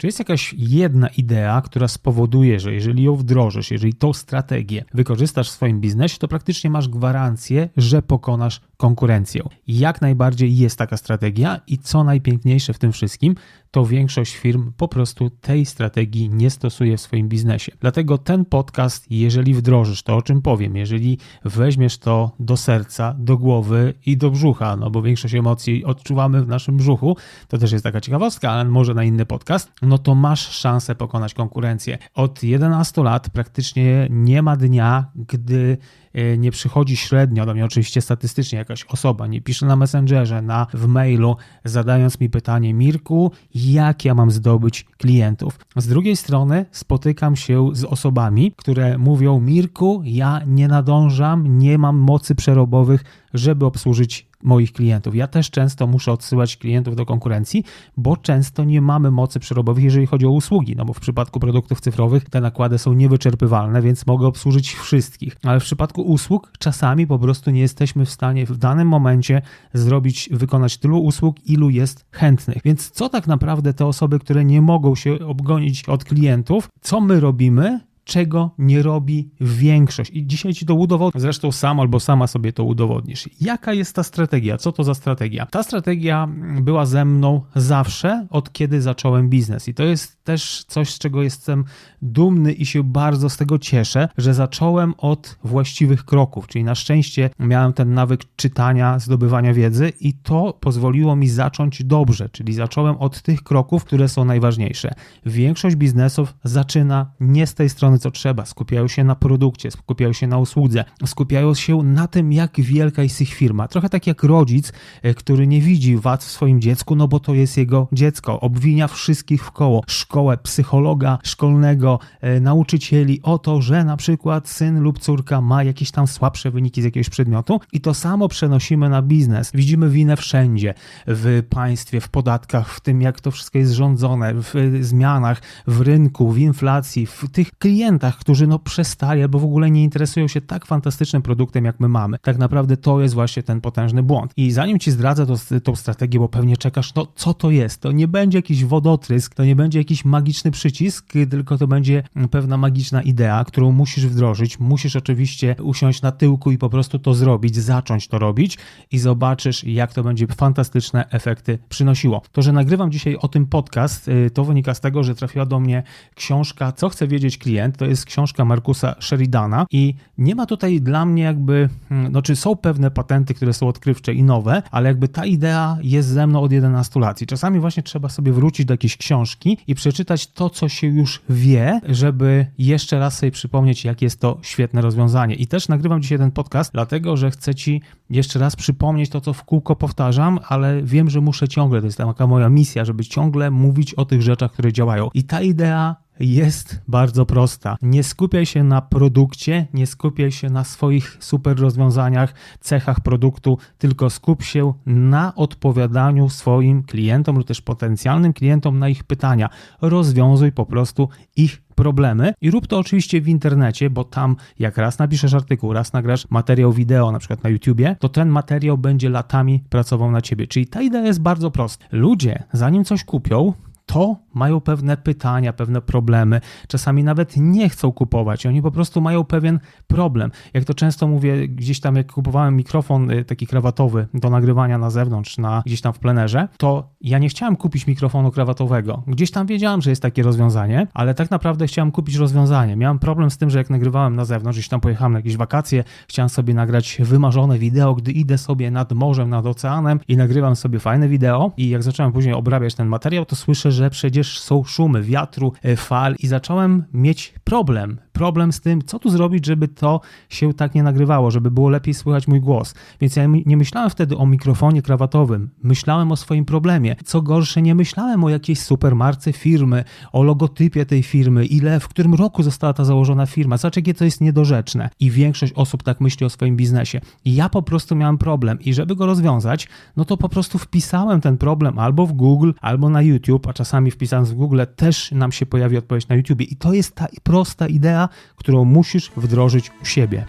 Czy jest jakaś jedna idea, która spowoduje, że jeżeli ją wdrożysz, jeżeli tą strategię wykorzystasz w swoim biznesie, to praktycznie masz gwarancję, że pokonasz konkurencję? Jak najbardziej jest taka strategia i co najpiękniejsze w tym wszystkim, to większość firm po prostu tej strategii nie stosuje w swoim biznesie. Dlatego ten podcast, jeżeli wdrożysz to, o czym powiem, jeżeli weźmiesz to do serca, do głowy i do brzucha, no bo większość emocji odczuwamy w naszym brzuchu, to też jest taka ciekawostka, ale może na inny podcast, no to masz szansę pokonać konkurencję. Od 11 lat praktycznie nie ma dnia, gdy e, nie przychodzi średnio do mnie, oczywiście statystycznie jakaś osoba, nie pisze na Messengerze, na, w mailu, zadając mi pytanie, Mirku, jak ja mam zdobyć klientów. Z drugiej strony spotykam się z osobami, które mówią, Mirku, ja nie nadążam, nie mam mocy przerobowych, żeby obsłużyć moich klientów. Ja też często muszę odsyłać klientów do konkurencji, bo często nie mamy mocy przerobowych, jeżeli chodzi o usługi, no bo w przypadku produktów cyfrowych te nakłady są niewyczerpywalne, więc mogę obsłużyć wszystkich. Ale w przypadku usług czasami po prostu nie jesteśmy w stanie w danym momencie zrobić, wykonać tylu usług, ilu jest chętnych. Więc co tak naprawdę te osoby, które nie mogą się obgonić od klientów, co my robimy, czego nie robi większość. I dzisiaj ci to udowodnię. Zresztą sam albo sama sobie to udowodnisz. Jaka jest ta strategia? Co to za strategia? Ta strategia była ze mną zawsze, od kiedy zacząłem biznes. I to jest też coś, z czego jestem dumny i się bardzo z tego cieszę, że zacząłem od właściwych kroków. Czyli na szczęście miałem ten nawyk czytania, zdobywania wiedzy i to pozwoliło mi zacząć dobrze. Czyli zacząłem od tych kroków, które są najważniejsze. Większość biznesów zaczyna nie z tej strony, co trzeba. Skupiają się na produkcie, skupiają się na usłudze, skupiają się na tym, jak wielka jest ich firma. Trochę tak jak rodzic, e, który nie widzi wad w swoim dziecku, no bo to jest jego dziecko. Obwinia wszystkich w koło. Szkołę, psychologa szkolnego, e, nauczycieli o to, że na przykład syn lub córka ma jakieś tam słabsze wyniki z jakiegoś przedmiotu i to samo przenosimy na biznes. Widzimy winę wszędzie. W państwie, w podatkach, w tym, jak to wszystko jest rządzone, w zmianach, w rynku, w inflacji, w tych klientach, klientach, którzy no przestali albo w ogóle nie interesują się tak fantastycznym produktem, jak my mamy. Tak naprawdę to jest właśnie ten potężny błąd. I zanim ci zdradzę to, tą strategię, bo pewnie czekasz, no co to jest? To nie będzie jakiś wodotrysk, to nie będzie jakiś magiczny przycisk, tylko to będzie pewna magiczna idea, którą musisz wdrożyć. Musisz oczywiście usiąść na tyłku i po prostu to zrobić, zacząć to robić i zobaczysz, jak to będzie fantastyczne efekty przynosiło. To, że nagrywam dzisiaj o tym podcast, y, to wynika z tego, że trafiła do mnie książka Co chce wiedzieć klient to jest książka Markusa Sheridana i nie ma tutaj dla mnie jakby, hmm, no czy są pewne patenty, które są odkrywcze i nowe, ale jakby ta idea jest ze mną od 11 lat i czasami właśnie trzeba sobie wrócić do jakiejś książki i przeczytać to, co się już wie, żeby jeszcze raz sobie przypomnieć, jak jest to świetne rozwiązanie. I też nagrywam dzisiaj ten podcast, dlatego, że chcę Ci jeszcze raz przypomnieć to, co w kółko powtarzam, ale wiem, że muszę ciągle, to jest taka moja misja, żeby ciągle mówić o tych rzeczach, które działają. I ta idea jest bardzo prosta. Nie skupiaj się na produkcie, nie skupiaj się na swoich super rozwiązaniach, cechach produktu, tylko skup się na odpowiadaniu swoim klientom lub też potencjalnym klientom na ich pytania. Rozwiązuj po prostu ich problemy i rób to oczywiście w internecie, bo tam jak raz napiszesz artykuł, raz nagrasz materiał wideo na przykład na YouTubie, to ten materiał będzie latami pracował na ciebie. Czyli ta idea jest bardzo prosta. Ludzie, zanim coś kupią, to mają pewne pytania, pewne problemy, czasami nawet nie chcą kupować, oni po prostu mają pewien problem. Jak to często mówię, gdzieś tam jak kupowałem mikrofon y, taki krawatowy do nagrywania na zewnątrz, na, gdzieś tam w plenerze, to ja nie chciałem kupić mikrofonu krawatowego. Gdzieś tam wiedziałem, że jest takie rozwiązanie, ale tak naprawdę chciałem kupić rozwiązanie. Miałem problem z tym, że jak nagrywałem na zewnątrz, gdzieś tam pojechałem na jakieś wakacje, chciałem sobie nagrać wymarzone wideo, gdy idę sobie nad morzem, nad oceanem i nagrywam sobie fajne wideo i jak zacząłem później obrabiać ten materiał, to słyszę, że przecież są szumy wiatru, e, fal i zacząłem mieć problem. Problem z tym, co tu zrobić, żeby to się tak nie nagrywało, żeby było lepiej słychać mój głos. Więc ja nie myślałem wtedy o mikrofonie krawatowym, myślałem o swoim problemie. Co gorsze, nie myślałem o jakiejś supermarce firmy, o logotypie tej firmy, ile, w którym roku została ta założona firma. Zobacz, jakie to jest niedorzeczne. I większość osób tak myśli o swoim biznesie. I ja po prostu miałem problem i żeby go rozwiązać, no to po prostu wpisałem ten problem albo w Google, albo na YouTube, a czasami wpisałem w Google też nam się pojawi odpowiedź na YouTube. I to jest ta prosta idea, którą musisz wdrożyć u siebie.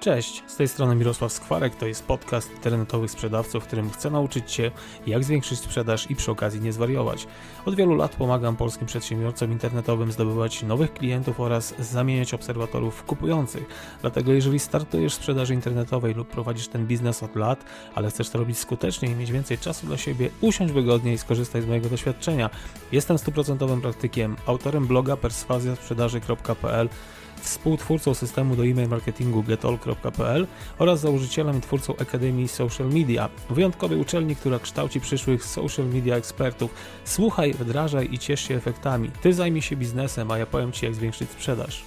Cześć, z tej strony Mirosław Skwarek, to jest podcast internetowych sprzedawców, w którym chcę nauczyć Cię, jak zwiększyć sprzedaż i przy okazji nie zwariować. Od wielu lat pomagam polskim przedsiębiorcom internetowym zdobywać nowych klientów oraz zamieniać obserwatorów kupujących. Dlatego jeżeli startujesz w sprzedaży internetowej lub prowadzisz ten biznes od lat, ale chcesz to robić skutecznie i mieć więcej czasu dla siebie, usiądź wygodnie i skorzystaj z mojego doświadczenia. Jestem stuprocentowym praktykiem, autorem bloga perswazjasprzedaży.pl współtwórcą systemu do e-mail marketingu getall.pl oraz założycielem i twórcą Akademii Social Media, wyjątkowej uczelni, która kształci przyszłych social media ekspertów. Słuchaj, wdrażaj i ciesz się efektami. Ty zajmij się biznesem, a ja powiem Ci, jak zwiększyć sprzedaż.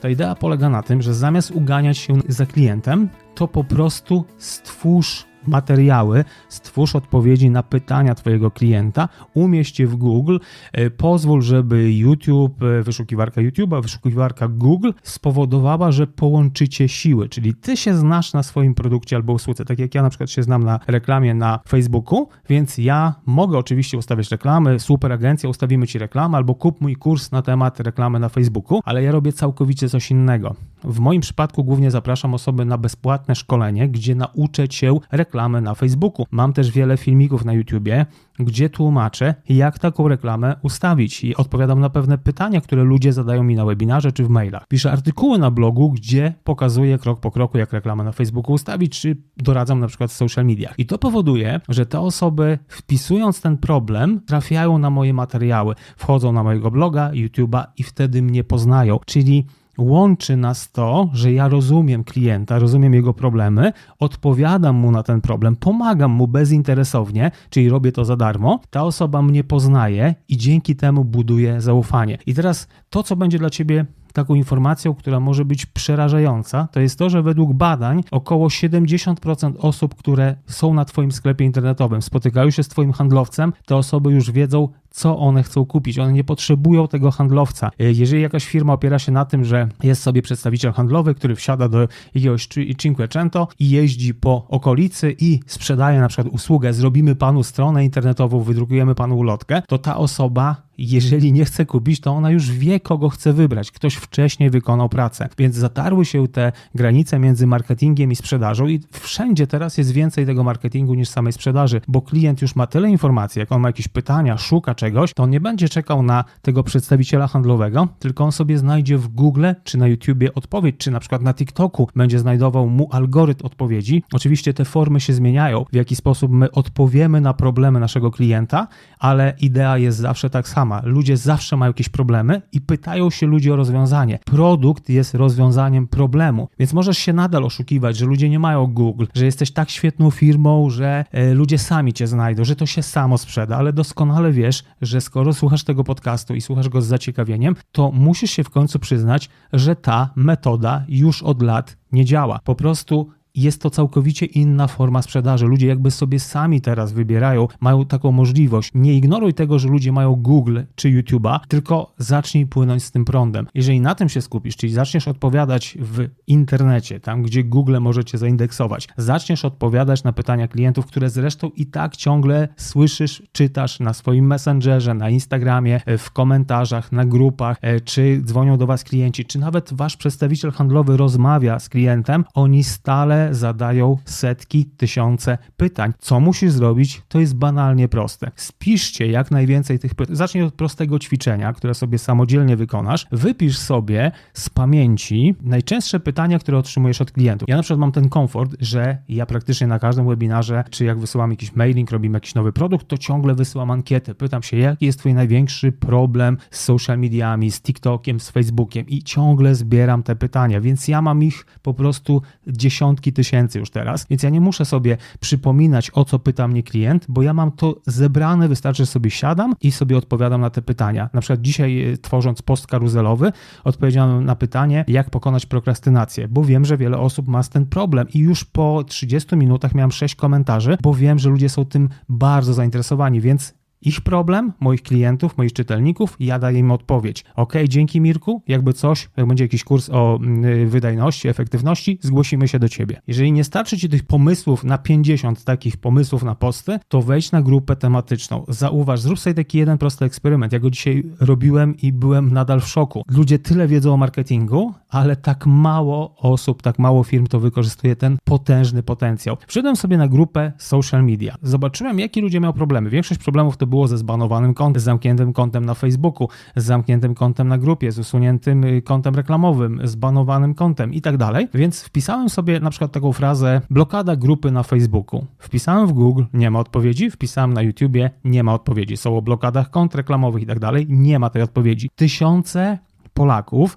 Ta idea polega na tym, że zamiast uganiać się za klientem, to po prostu stwórz materiały, stwórz odpowiedzi na pytania Twojego klienta, umieść je w Google, e, pozwól, żeby YouTube, e, wyszukiwarka YouTube'a, wyszukiwarka Google spowodowała, że połączycie siły, czyli Ty się znasz na swoim produkcie albo usłudze, tak jak ja na przykład się znam na reklamie na Facebooku, więc ja mogę oczywiście ustawiać reklamy, super agencja, ustawimy Ci reklamę albo kup mój kurs na temat reklamy na Facebooku, ale ja robię całkowicie coś innego. W moim przypadku głównie zapraszam osoby na bezpłatne szkolenie, gdzie nauczę Cię reklamy na Facebooku. Mam też wiele filmików na YouTubie, gdzie tłumaczę, jak taką reklamę ustawić i odpowiadam na pewne pytania, które ludzie zadają mi na webinarze czy w mailach. Piszę artykuły na blogu, gdzie pokazuję krok po kroku, jak reklamę na Facebooku ustawić, czy doradzam na przykład w social mediach. I to powoduje, że te osoby wpisując ten problem, trafiają na moje materiały, wchodzą na mojego bloga, YouTube'a i wtedy mnie poznają. Czyli Łączy nas to, że ja rozumiem klienta, rozumiem jego problemy, odpowiadam mu na ten problem, pomagam mu bezinteresownie, czyli robię to za darmo. Ta osoba mnie poznaje i dzięki temu buduje zaufanie. I teraz to, co będzie dla ciebie taką informacją, która może być przerażająca, to jest to, że według badań około 70% osób, które są na Twoim sklepie internetowym, spotykają się z Twoim handlowcem, te osoby już wiedzą, co one chcą kupić. One nie potrzebują tego handlowca. E, jeżeli jakaś firma opiera się na tym, że jest sobie przedstawiciel handlowy, który wsiada do jakiegoś Cinquecento i jeździ po okolicy i sprzedaje na przykład usługę, zrobimy panu stronę internetową, wydrukujemy panu ulotkę, to ta osoba jeżeli nie chce kupić, to ona już wie, kogo chce wybrać. Ktoś wcześniej wykonał pracę. Więc zatarły się te granice między marketingiem i sprzedażą, i wszędzie teraz jest więcej tego marketingu niż samej sprzedaży, bo klient już ma tyle informacji, jak on ma jakieś pytania, szuka czegoś, czegoś, to on nie będzie czekał na tego przedstawiciela handlowego, tylko on sobie znajdzie w Google czy na YouTubie odpowiedź, czy na przykład na TikToku będzie znajdował mu algorytm odpowiedzi. Oczywiście te formy się zmieniają, w jaki sposób my odpowiemy na problemy naszego klienta, ale idea jest zawsze tak sama. Ludzie zawsze mają jakieś problemy i pytają się ludzi o rozwiązanie. Produkt jest rozwiązaniem problemu, więc możesz się nadal oszukiwać, że ludzie nie mają Google, że jesteś tak świetną firmą, że e, ludzie sami cię znajdą, że to się samo sprzeda, ale doskonale wiesz, że skoro słuchasz tego podcastu i słuchasz go z zaciekawieniem, to musisz się w końcu przyznać, że ta metoda już od lat nie działa. Po prostu jest to całkowicie inna forma sprzedaży. Ludzie jakby sobie sami teraz wybierają, mają taką możliwość. Nie ignoruj tego, że ludzie mają Google czy YouTube'a, tylko zacznij płynąć z tym prądem. Jeżeli na tym się skupisz, czyli zaczniesz odpowiadać w internecie, tam gdzie Google możecie zaindeksować, zaczniesz odpowiadać na pytania klientów, które zresztą i tak ciągle słyszysz, czytasz na swoim Messengerze, na Instagramie, w komentarzach, na grupach, e, czy dzwonią do Was klienci, czy nawet Wasz przedstawiciel handlowy rozmawia z klientem, oni stale zadają setki, tysiące pytań. Co musisz zrobić? To jest banalnie proste. Spiszcie jak najwięcej tych pytań. Zacznij od prostego ćwiczenia, które sobie samodzielnie wykonasz. Wypisz sobie z pamięci najczęstsze pytania, które otrzymujesz od klientów. Ja na przykład mam ten komfort, że ja praktycznie na każdym webinarze, czy jak wysyłam jakiś mailing, robimy jakiś nowy produkt, to ciągle wysyłam ankietę. Pytam się, jaki jest Twój największy problem z social mediami, z TikTokiem, z Facebookiem i ciągle zbieram te pytania, więc ja mam ich po prostu dziesiątki tysięcy już teraz, więc ja nie muszę sobie przypominać, o co pyta mnie klient, bo ja mam to zebrane, wystarczy, że sobie siadam i sobie odpowiadam na te pytania. Na przykład dzisiaj e, tworząc post karuzelowy, odpowiedziałem na pytanie, jak pokonać prokrastynację, bo wiem, że wiele osób ma ten problem i już po 30 minutach miałem 6 komentarzy, bo wiem, że ludzie są tym bardzo zainteresowani, więc ich problem, moich klientów, moich czytelników, ja daję im odpowiedź. Ok, dzięki Mirku, jakby coś, jak będzie jakiś kurs o mm, wydajności, efektywności, zgłosimy się do ciebie. Jeżeli nie starczy ci tych pomysłów na 50 takich pomysłów na posty, to wejdź na grupę tematyczną. Zauważ, zrób sobie taki jeden prosty eksperyment. Ja go dzisiaj robiłem i byłem nadal w szoku. Ludzie tyle wiedzą o marketingu, ale tak mało osób, tak mało firm to wykorzystuje ten potężny potencjał. Wszedłem sobie na grupę social media. Zobaczyłem, jakie ludzie mają problemy. Większość problemów to było ze zbanowanym kontem, z zamkniętym kontem na Facebooku, z zamkniętym kontem na grupie, z usuniętym y, kontem reklamowym, zbanowanym kontem i tak dalej. Więc wpisałem sobie na przykład taką frazę blokada grupy na Facebooku. Wpisałem w Google, nie ma odpowiedzi, wpisałem na YouTubie, nie ma odpowiedzi. Są o blokadach kont reklamowych i tak dalej, nie ma tej odpowiedzi. Tysiące Polaków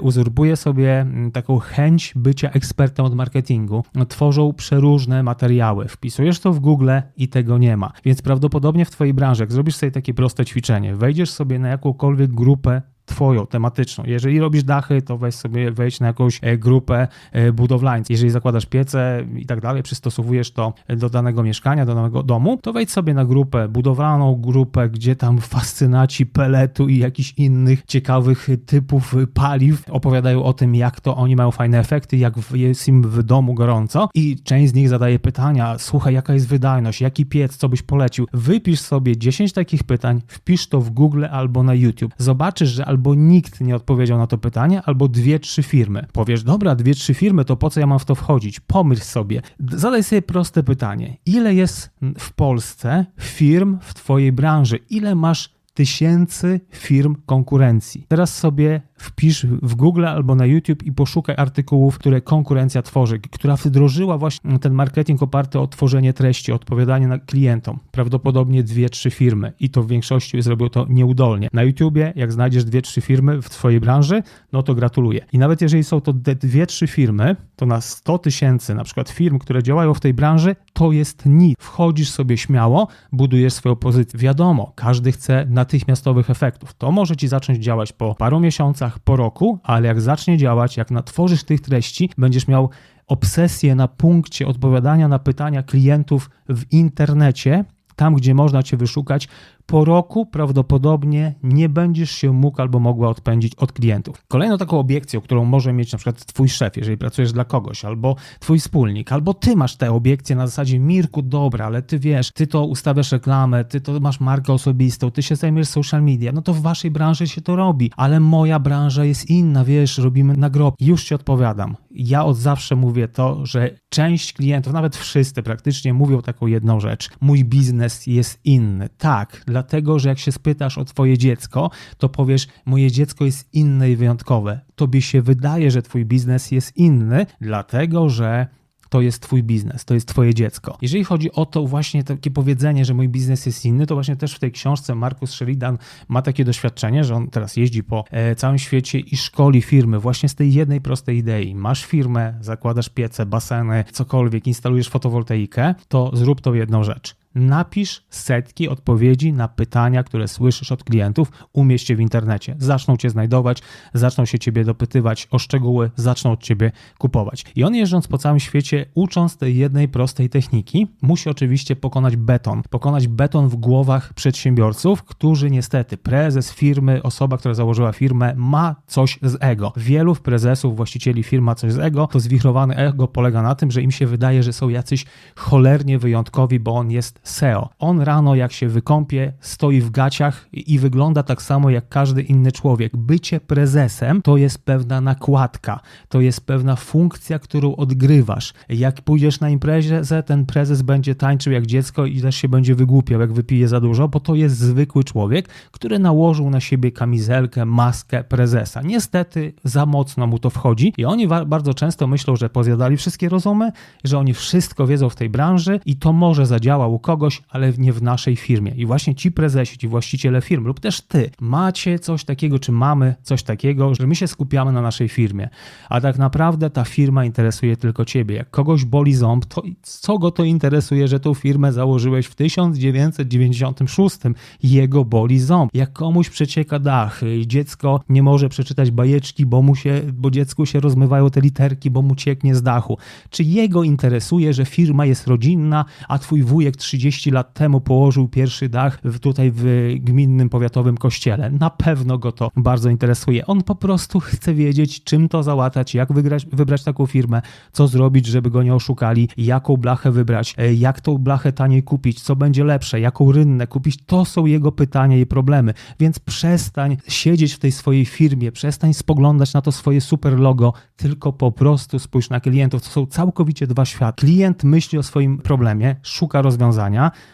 uzurpuje sobie taką chęć bycia ekspertem od marketingu. Tworzą przeróżne materiały. Wpisujesz to w Google i tego nie ma. Więc prawdopodobnie w Twojej branży, jak zrobisz sobie takie proste ćwiczenie, wejdziesz sobie na jakąkolwiek grupę twoją, tematyczną. Jeżeli robisz dachy, to weź sobie, wejdź na jakąś e, grupę e, budowlańców. Jeżeli zakładasz piece i tak dalej, przystosowujesz to do danego mieszkania, do danego domu, to wejdź sobie na grupę budowlaną, grupę, gdzie tam fascynaci peletu i jakichś innych ciekawych typów paliw opowiadają o tym, jak to oni mają fajne efekty, jak jest im w domu gorąco i część z nich zadaje pytania, słuchaj, jaka jest wydajność, jaki piec, co byś polecił. Wypisz sobie 10 takich pytań, wpisz to w Google albo na YouTube. Zobaczysz, że albo nikt nie odpowiedział na to pytanie, albo dwie, trzy firmy. Powiesz, dobra, dwie, trzy firmy, to po co ja mam w to wchodzić? Pomyśl sobie. Zadaj sobie proste pytanie. Ile jest w Polsce firm w Twojej branży? Ile masz tysięcy firm konkurencji? Teraz sobie wpisz w Google albo na YouTube i poszukaj artykułów, które konkurencja tworzy, która wdrożyła właśnie ten marketing oparty o tworzenie treści, odpowiadanie na klientom. Prawdopodobnie dwie, trzy firmy i to w większości zrobią to nieudolnie. Na YouTubie, jak znajdziesz dwie, trzy firmy w twojej branży, no to gratuluję. I nawet jeżeli są to dwie, trzy firmy, to na 100 tysięcy na przykład firm, które działają w tej branży, to jest nic. Wchodzisz sobie śmiało, budujesz swoją pozycję. Wiadomo, każdy chce natychmiastowych efektów. To może ci zacząć działać po paru miesiącach, po roku, ale jak zacznie działać, jak natworzysz tych treści, będziesz miał obsesję na punkcie odpowiadania na pytania klientów w internecie, tam gdzie można cię wyszukać, po roku prawdopodobnie nie będziesz się mógł albo mogła odpędzić od klientów. Kolejną taką obiekcją, którą może mieć na przykład twój szef, jeżeli pracujesz dla kogoś, albo twój wspólnik, albo ty masz te obiekcje na zasadzie Mirku, dobra, ale ty wiesz, ty to ustawiasz reklamę, ty to masz markę osobistą, ty się zajmujesz social media, no to w waszej branży się to robi, ale moja branża jest inna, wiesz, robimy nagrobki. Już ci odpowiadam. Ja od zawsze mówię to, że część klientów, nawet wszyscy praktycznie mówią taką jedną rzecz. Mój biznes jest inny. Tak, dlatego że jak się spytasz o twoje dziecko, to powiesz, moje dziecko jest inne i wyjątkowe. Tobie się wydaje, że twój biznes jest inny, dlatego że to jest twój biznes, to jest twoje dziecko. Jeżeli chodzi o to właśnie takie powiedzenie, że mój biznes jest inny, to właśnie też w tej książce Markus Sheridan ma takie doświadczenie, że on teraz jeździ po e, całym świecie i szkoli firmy właśnie z tej jednej prostej idei. Masz firmę, zakładasz piece, baseny, cokolwiek, instalujesz fotowoltaikę, to zrób tą jedną rzecz napisz setki odpowiedzi na pytania, które słyszysz od klientów, umieść je w internecie. Zaczną cię znajdować, zaczną się ciebie dopytywać o szczegóły, zaczną od ciebie kupować. I on jeżdżąc po całym świecie, ucząc tej jednej prostej techniki, musi oczywiście pokonać beton. Pokonać beton w głowach przedsiębiorców, którzy niestety, prezes firmy, osoba, która założyła firmę, ma coś z ego. Wielu prezesów, właścicieli firm ma coś z ego. To zwichrowane ego polega na tym, że im się wydaje, że są jacyś cholernie wyjątkowi, bo on jest SEO. On rano, jak się wykąpie, stoi w gaciach i wygląda tak samo jak każdy inny człowiek. Bycie prezesem to jest pewna nakładka, to jest pewna funkcja, którą odgrywasz. Jak pójdziesz na imprezę, ten prezes będzie tańczył jak dziecko i też się będzie wygłupiał, jak wypije za dużo, bo to jest zwykły człowiek, który nałożył na siebie kamizelkę, maskę prezesa. Niestety za mocno mu to wchodzi i oni bardzo często myślą, że pozjadali wszystkie rozumy, że oni wszystko wiedzą w tej branży i to może zadziała u kogoś, ale nie w naszej firmie. I właśnie ci prezesi, ci właściciele firm lub też ty macie coś takiego, czy mamy coś takiego, że my się skupiamy na naszej firmie, a tak naprawdę ta firma interesuje tylko ciebie. Jak kogoś boli ząb, to co go to interesuje, że tą firmę założyłeś w 1996? Jego boli ząb. Jak komuś przecieka dach, dziecko nie może przeczytać bajeczki, bo mu się, bo dziecku się rozmywają te literki, bo mu cieknie z dachu. Czy jego interesuje, że firma jest rodzinna, a twój wujek 30 30 lat temu położył pierwszy dach w, tutaj w gminnym, powiatowym kościele. Na pewno go to bardzo interesuje. On po prostu chce wiedzieć, czym to załatać, jak wygrać, wybrać taką firmę, co zrobić, żeby go nie oszukali, jaką blachę wybrać, e, jak tą blachę taniej kupić, co będzie lepsze, jaką rynnę kupić. To są jego pytania i problemy. Więc przestań siedzieć w tej swojej firmie, przestań spoglądać na to swoje super logo, tylko po prostu spójrz na klientów. To są całkowicie dwa światy. Klient myśli o swoim problemie, szuka rozwiązania,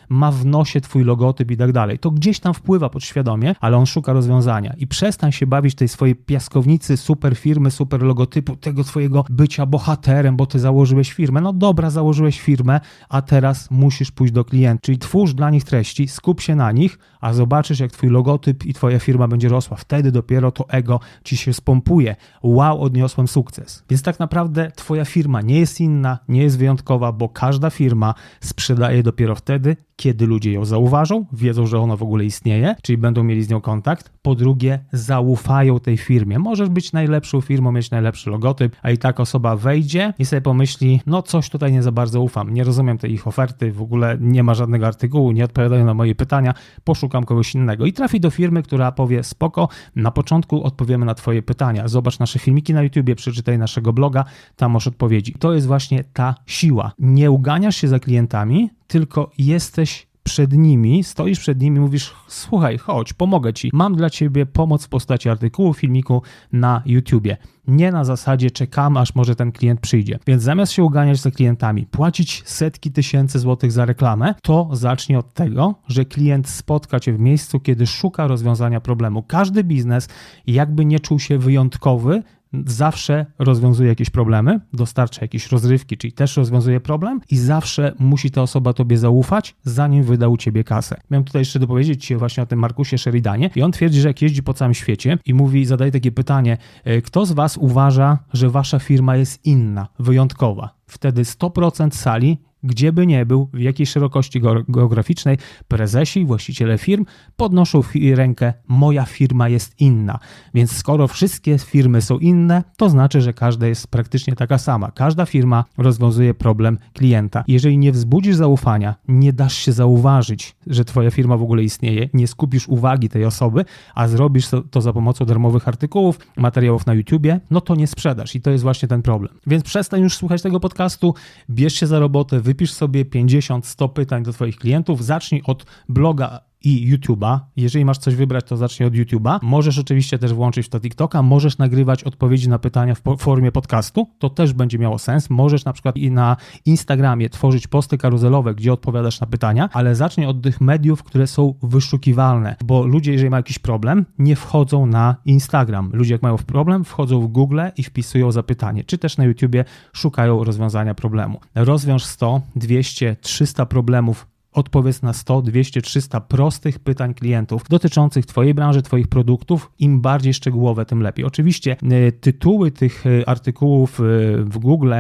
ma w nosie twój logotyp i tak dalej. To gdzieś tam wpływa podświadomie, ale on szuka rozwiązania. I przestań się bawić tej swojej piaskownicy super firmy, super logotypu, tego swojego bycia bohaterem, bo ty założyłeś firmę. No dobra, założyłeś firmę, a teraz musisz pójść do klientów. Czyli twórz dla nich treści, skup się na nich, a zobaczysz, jak twój logotyp i twoja firma będzie rosła. Wtedy dopiero to ego ci się spompuje. Wow, odniosłem sukces. Więc tak naprawdę twoja firma nie jest inna, nie jest wyjątkowa, bo każda firma sprzedaje dopiero wtedy, kiedy ludzie ją zauważą, wiedzą, że ona w ogóle istnieje, czyli będą mieli z nią kontakt. Po drugie, zaufają tej firmie. Możesz być najlepszą firmą, mieć najlepszy logotyp, a i tak osoba wejdzie i sobie pomyśli, no coś tutaj nie za bardzo ufam, nie rozumiem tej ich oferty, w ogóle nie ma żadnego artykułu, nie odpowiadają na moje pytania, poszukam kogoś innego. I trafi do firmy, która powie, spoko, na początku odpowiemy na twoje pytania. Zobacz nasze filmiki na YouTubie, przeczytaj naszego bloga, tam masz odpowiedzi. To jest właśnie ta siła. Nie uganiasz się za klientami, tylko jesteś przed nimi, stoisz przed nimi, mówisz: Słuchaj, chodź, pomogę ci. Mam dla ciebie pomoc w postaci artykułu, filmiku na YouTubie. Nie na zasadzie czekam, aż może ten klient przyjdzie. Więc zamiast się uganiać za klientami, płacić setki tysięcy złotych za reklamę, to zacznij od tego, że klient spotka cię w miejscu, kiedy szuka rozwiązania problemu. Każdy biznes, jakby nie czuł się wyjątkowy, zawsze rozwiązuje jakieś problemy, dostarcza jakieś rozrywki, czyli też rozwiązuje problem i zawsze musi ta osoba tobie zaufać, zanim wyda u ciebie kasę. Miałem tutaj jeszcze dopowiedzieć ci właśnie o tym Markusie Sheridanie i on twierdzi, że jak jeździ po całym świecie i mówi, zadaje takie pytanie, e, kto z was uważa, że wasza firma jest inna, wyjątkowa? Wtedy 100% sali gdzie by nie był, w jakiej szerokości geograficznej, prezesi, właściciele firm podnoszą rękę, moja firma jest inna. Więc skoro wszystkie firmy są inne, to znaczy, że każda jest praktycznie taka sama. Każda firma rozwiązuje problem klienta. Jeżeli nie wzbudzisz zaufania, nie dasz się zauważyć, że twoja firma w ogóle istnieje, nie skupisz uwagi tej osoby, a zrobisz to za pomocą darmowych artykułów, materiałów na YouTubie, no to nie sprzedasz i to jest właśnie ten problem. Więc przestań już słuchać tego podcastu, bierz się za robotę, wypisz sobie 50-100 pytań do Twoich klientów, zacznij od bloga i YouTube'a. Jeżeli masz coś wybrać, to zacznij od YouTube'a. Możesz oczywiście też włączyć to TikToka, możesz nagrywać odpowiedzi na pytania w formie podcastu, to też będzie miało sens. Możesz na przykład i na Instagramie tworzyć posty karuzelowe, gdzie odpowiadasz na pytania, ale zacznij od tych mediów, które są wyszukiwalne, bo ludzie, jeżeli mają jakiś problem, nie wchodzą na Instagram. Ludzie, jak mają problem, wchodzą w Google i wpisują zapytanie, czy też na YouTubie szukają rozwiązania problemu. Rozwiąż 100, 200, 300 problemów Odpowiedz na 100, 200, 300 prostych pytań klientów dotyczących Twojej branży, Twoich produktów. Im bardziej szczegółowe, tym lepiej. Oczywiście e, tytuły tych e, artykułów e, w Google,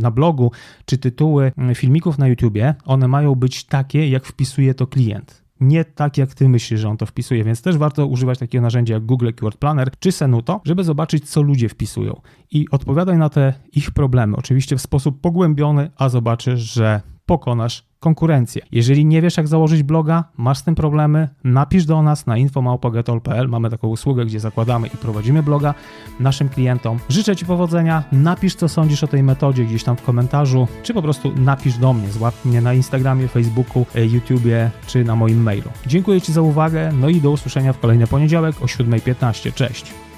na blogu, czy tytuły filmików na YouTubie, one mają być takie, jak wpisuje to klient nie tak, jak ty myślisz, że on to wpisuje, więc też warto używać takiego narzędzia jak Google Keyword Planner czy Senuto, żeby zobaczyć, co ludzie wpisują i odpowiadaj na te ich problemy, oczywiście w sposób pogłębiony, a zobaczysz, że pokonasz konkurencję. Jeżeli nie wiesz, jak założyć bloga, masz z tym problemy, napisz do nas na infomałpogetol.pl. Mamy taką usługę, gdzie zakładamy i prowadzimy bloga naszym klientom. Życzę Ci powodzenia. Napisz, co sądzisz o tej metodzie gdzieś tam w komentarzu, czy po prostu napisz do mnie. Złap mnie na Instagramie, Facebooku, e, YouTubie, czy na moim mailu. Dziękuję Ci za uwagę, no i do usłyszenia w kolejny poniedziałek o 7.15. Cześć!